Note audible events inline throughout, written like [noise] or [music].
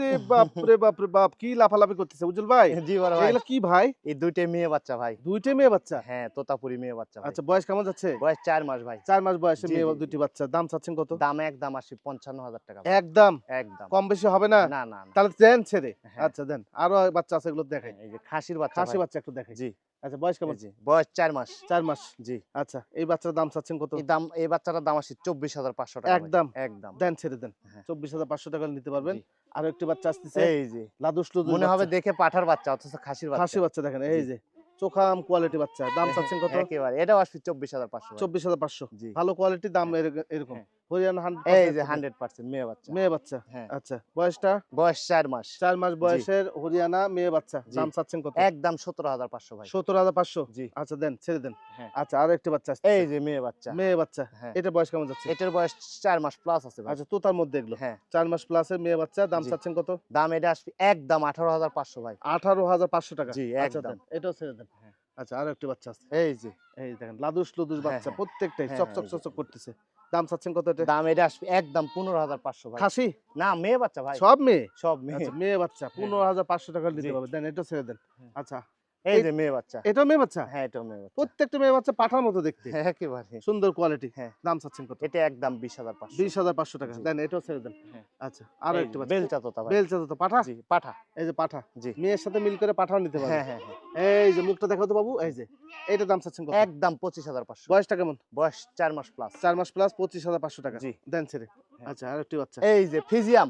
রে বাপ রে বাপ রে বাপ কি লাফালাফি করতেছে উজ্জ্বল ভাই? জি বড় ভাই। এগুলো কি ভাই? এই দুইটাই মেয়ে বাচ্চা ভাই। দুইটা মেয়ে বাচ্চা? হ্যাঁ তোতাপুরি মেয়ে বাচ্চা আচ্ছা বয়স কেমন যাচ্ছে? বয়স মাস ভাই। চার মাস বয়সে মেয়ে। দুটি বাচ্চা দাম চাচ্ছেন কত? দাম একদম আসি পঞ্চান্ন হাজার টাকা একদম? একদম। কম বেশি হবে না? না না তাহলে দেন ছেড়ে। হ্যাঁ। আচ্ছা দেন। আরও বাচ্চা আছে এগুলো দেখাই। এই যে খাসির বাচ্চা খাসি বাচ্চা একটু দেখাই। জি। আচ্ছা বয়স কেমন? যে বয়স চার মাস। চার মাস। জি। আচ্ছা এই বাচ্চার দাম চাচ্ছেন কত? দাম এই বাচ্চাটার দাম আসি চব্বিশ হাজার পাঁচশো টাকা একদম। একদম। দেন ছেড়ে দেন। হ্যাঁ। চব্বিশ হাজার পাঁচশো টাকা নিতে পারবেন। জি। আর একটি বাচ্চা আসতেছে। এই যে। লাদুস মনে হবে দেখে পাঠার বাচ্চা অথচ খাসির বাচ্চা। খাসি বাচ্চা দেখেন এই যে। চোখাম কোয়ালিটি বাচ্চা। দাম চাচ্ছেন কত? একেবারে। এটাও আসবে চব্বিশ হাজার পাঁচশো চব্বিশ হাজার পাঁচশো। জি। ভালো কোয়ালিটি দাম এরকম। হ্যাঁ। হরিয়ানা এই যে হান্ড্রেড পার্সেন্ট মেয়ে বাচ্চা। মেয়ে বাচ্চা। হ্যাঁ। আচ্ছা বয়সটা? বয়স চার মাস। চার মাস বয়সের হরিয়ানা মেয়ে বাচ্চা। দাম চাচ্ছেন কত? একদম সতেরো হাজার পাঁচশো ভাই। সত্তর হাজার পাঁচশো? জি। আচ্ছা দেন ছেড়ে দেন। হ্যাঁ। আচ্ছা আর একটি বাচ্চা এই যে মেয়ে বাচ্চা। মেয়ে বাচ্চা। হ্যাঁ। এটা বয়স কেমন যাচ্ছে? এটার বয়স চার মাস প্লাস আছে ভাই। আচ্ছা তোতার মধ্যে এগুলো। হ্যাঁ। মাস প্লাসের মেয়ে বাচ্চা দাম চাচ্ছেন কত? দাম এটা আসবে একদম আঠারো হাজার পাঁচশো ভাই। আঠারো হাজার পাঁচশো টাকা। জি, একদম। এটাও ছেড়ে দেন। আচ্ছা আর একটি বাচ্চা আছে। এই যে। এই দেখেন লাদুস লুদুস বাচ্চা। প্রত্যেকটাই চকচক চকচক করতেছে। দাম চাচ্ছেন কত এটা? দাম এটা আসবে একদম পনেরো হাজার পাঁচশো খাসি? না মেয়ে বাচ্চা ভাই। সব মেয়ে? সব মেয়ে। আচ্ছা মেয়ে বাচ্চা পনেরো হাজার পাঁচশো টাকা পারবে। দেন এটা ছেড়ে দেন। হ্যাঁ। আচ্ছা। এই যে মেয়ে বাচ্চা। এটাও মেয়ে বাচ্চা? হ্যাঁ এটাও মেয়ে বাচ্চা। প্রত্যেকটা মেয়ে বাচ্চা পাঠার মতো দেখতে। হ্যাঁ, একেবারে। সুন্দর কোয়ালিটি হ্যাঁ। দাম চাচ্ছেন কত? এটা একদম বিশ হাজার পাঁচশো। বিশ হাজার পাঁচশো টাকা। দেন এটাও ছেড়ে দেন। হ্যাঁ। আচ্ছা আরও একটি বেলচা তোতা বেলচা তো পাঠা? জি পাঠা। এই যে পাঠা। জি। মেয়ের সাথে মিল করে পাঠাও নিতে পারবে। হ্যাঁ হ্যাঁ হ্যাঁ। এই যে মুখটা দেখো তো বাবু এই যে এইটা দাম চাচ্ছেন কত? একদম পঁচিশ হাজার পাঁচশো। বয়সটা কেমন? বয়স চার মাস প্লাস চার মাস প্লাস পঁচিশ হাজার পাঁচশো টাকা। জি। দেন ছেড়ে। হ্যাঁ। আচ্ছা বাচ্চা এই যে ফিজিয়াম।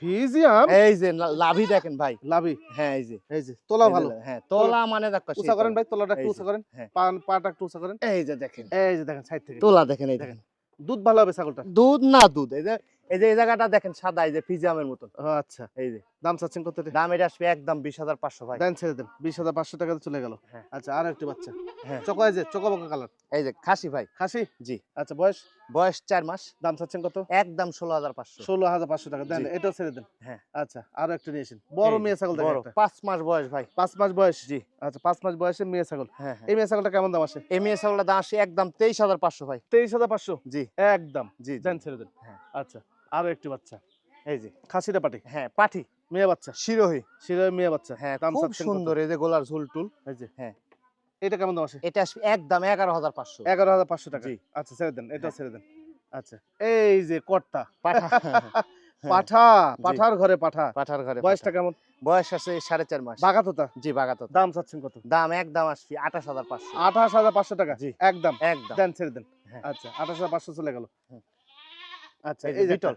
ফিজিয়াম? এই যে লাভি দেখেন ভাই। লাভি? হ্যাঁ এই যে। এই যে তোলা ভালো। হ্যাঁ তোলা মানে দেখো উঁচা করেন ভাই তোলাটা একটু উঁচা করেন। হ্যাঁ। পাটা একটু উঁচা করেন। এই যে দেখেন। এই যে দেখেন সাইড থেকে। তোলা দেখেন এই দেখেন। দুধ ভালো হবে ছাগলটা দুধ না দুধ এই যে এই যে এই জায়গাটা দেখেন সাদা এই যে ফিজিয়ামের মতন। আচ্ছা। এই যে। দাম চাচ্ছেন কত? দাম এটা আসবে একদম বিশ হাজার পাঁচশো ভাই। দেন ছেড়ে দেন। বিশ হাজার পাঁচশো টাকাতে চলে গেল। হ্যাঁ। আচ্ছা আর একটি বাচ্চা। হ্যাঁ। চকো এই যে চকো কালার। এই যে খাসি ভাই। খাসি? জি। আচ্ছা বয়স? বয়স চার মাস। দাম চাচ্ছেন কত? একদম ষোলো হাজার পাঁচশো। ষোলো হাজার পাঁচশো টাকা। দেন। এটাও ছেড়ে দেন। হ্যাঁ। আচ্ছা আরও একটা নিয়েছেন বড় মেয়ে ছাগল বড়। পাঁচ মাস বয়স ভাই। পাঁচ মাস বয়স? জি। আচ্ছা পাঁচ মাস বয়সে মেয়ে ছাগল। হ্যাঁ হ্যাঁ। এই মেয়ে ছাগলটা কেমন দাম আসে? এই মেয়ে ছাগলটা দাম আসে একদম তেইশ হাজার পাঁচশো ভাই। তেইশ হাজার পাঁচশো? জি। একদম। জি। দেন ছেড়ে দেন। হ্যাঁ। আচ্ছা আরও একটি বাচ্চা। এই যে। খাসিটা পাটি? হ্যাঁ পাঠি মেয়ে বাচ্চা? শিরোহী। শিরোহী মেয়ে বাচ্চা। হ্যাঁ খুব সুন্দর। এই যে গোলার ঝুল টুল এই যে। হ্যাঁ। এটা কেমন দাম আসে? এটা একদম এগারো হাজার পাঁচশো। এগারো হাজার পাঁচশো টাকা। আচ্ছা ছেড়ে দেন এটা হ্যাঁ। ছেড়ে দেন। আচ্ছা এই যে কর্তা। পাঠা। [laughs] পাঠা পাঠার ঘরে পাঠা। পাঠার ঘরে বয়সটা কেমন? বয়স আছে সাড়ে চার মাস। বাগাতোতা? জি বাগাত দাম চাচ্ছেন কত? দাম একদম আসবে আঠাশ হাজার পাঁচশো। আঠাশ হাজার পাঁচশো টাকা? জি। একদম। একদম। দেন ছেড়ে দেন। হ্যাঁ। আচ্ছা আঠাশ হাজার পাঁচশো চলে গেল। আচ্ছা এই যে এই যে বিটল।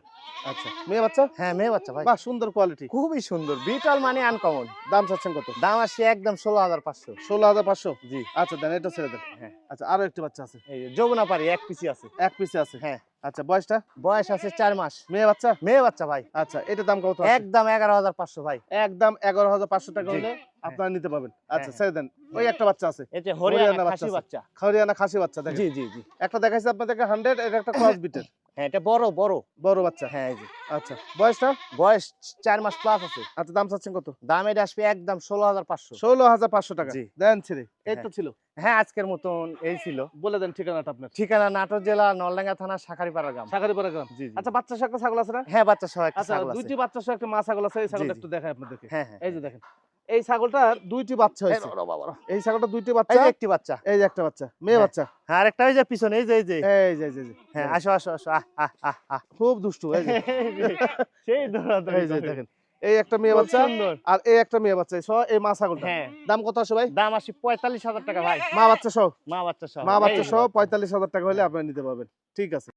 আচ্ছা মেয়ে বাচ্চা? হ্যাঁ মেয়ে বাচ্চা ভাই। বাহ সুন্দর কোয়ালিটি খুবই সুন্দর। বিটল মানে আনকমন দাম চাচ্ছেন কত? দাম আসছে একদম ষোলো হাজার পাঁচশো। ষোলো হাজার পাঁচশো? জি। আচ্ছা দেন এটা ছেড়ে দেন। হ্যাঁ। আচ্ছা আরও একটি বাচ্চা আছে। এই যমুনা পারি এক পিসি আছে। এক পিসে আছে। হ্যাঁ। আচ্ছা বয়সটা? বয়স আছে চার মাস। মেয়ে বাচ্চা? মেয়ে বাচ্চা ভাই। আচ্ছা এটা দাম কত একদম এগারো হাজার পাঁচশো ভাই। একদম এগারো হাজার পাঁচশো টাকা হলে আপনারা নিতে পারবেন। আচ্ছা হ্যাঁ। ছেড়ে দেন। ওই একটা বাচ্চা আছে। এটা হরিয়ানা খাসি বাচ্চা। হরিয়ানা খাসি বাচ্চা জি জি জি। একটা দেখাইছে আপনাদেরকে হান্ড্রেড এটা একটা [coughs] ক্রস বিটের হ্যাঁ এটা বড় বড়। বড় বাচ্চা। হ্যাঁ এই যে আচ্ছা। বয়সটা? বয়স চার মাস প্লাস আছে। আচ্ছা দাম চাচ্ছেন কত? দাম এটা আসবে একদম ষোলো হাজার পাঁচশো। ষোলো হাজার পাঁচশো টাকা। জি। দেন ছেড়ে এই তো হ্যাঁ। ছিল। হ্যাঁ আজকের মতন এই ছিল। বলে দেন ঠিকানাটা আপনার। ঠিকানা নাটোর জেলা নলডাঙ্গা থানা শাখারিপাড়া গ্রাম। সাকারিপাড়া গ্রাম। জি আচ্ছা বাচ্চা সহ একটা ছাগল আছে না? হ্যাঁ বাচ্চা সহ একটা আচ্ছা ছাগল আছে। দুইটি বাচ্চা সহ একটা মা ছাগল আছে এই ছাগলটা একটু দেখাই আপনাদেরকে। হ্যাঁ হ্যাঁ। এই যে দেখেন। এই ছাগলটার দুইটি বাচ্চা হয়েছে। এই ছাগলটা দুইটি বাচ্চা একটি বাচ্চা। এই যে একটা বাচ্চা মেয়ে হ্যাঁ। বাচ্চা। হ্যাঁ আরেকটা ওই যে পিছনে এই যে এই যে। এই যে এই যে, হ্যাঁ দেখেন। আসো আসো আসো। আহ খুব দুষ্টু [laughs] এই যে। সেই দৌড়াদৌড়ি এই যে দেখেন। এই একটা মেয়ে বাচ্চা আর এই একটা মেয়ে বাচ্চা সহ এই মা ছাগলটা। হ্যাঁ। দাম কত আসে ভাই? দাম আসি পঁয়তাল্লিশ হাজার টাকা ভাই। মা বাচ্চা সহ। মা বাচ্চা সহ। মা বাচ্চা সহ পঁয়তাল্লিশ হাজার টাকা হলে আপনারা নিতে পারবেন। ঠিক আছে।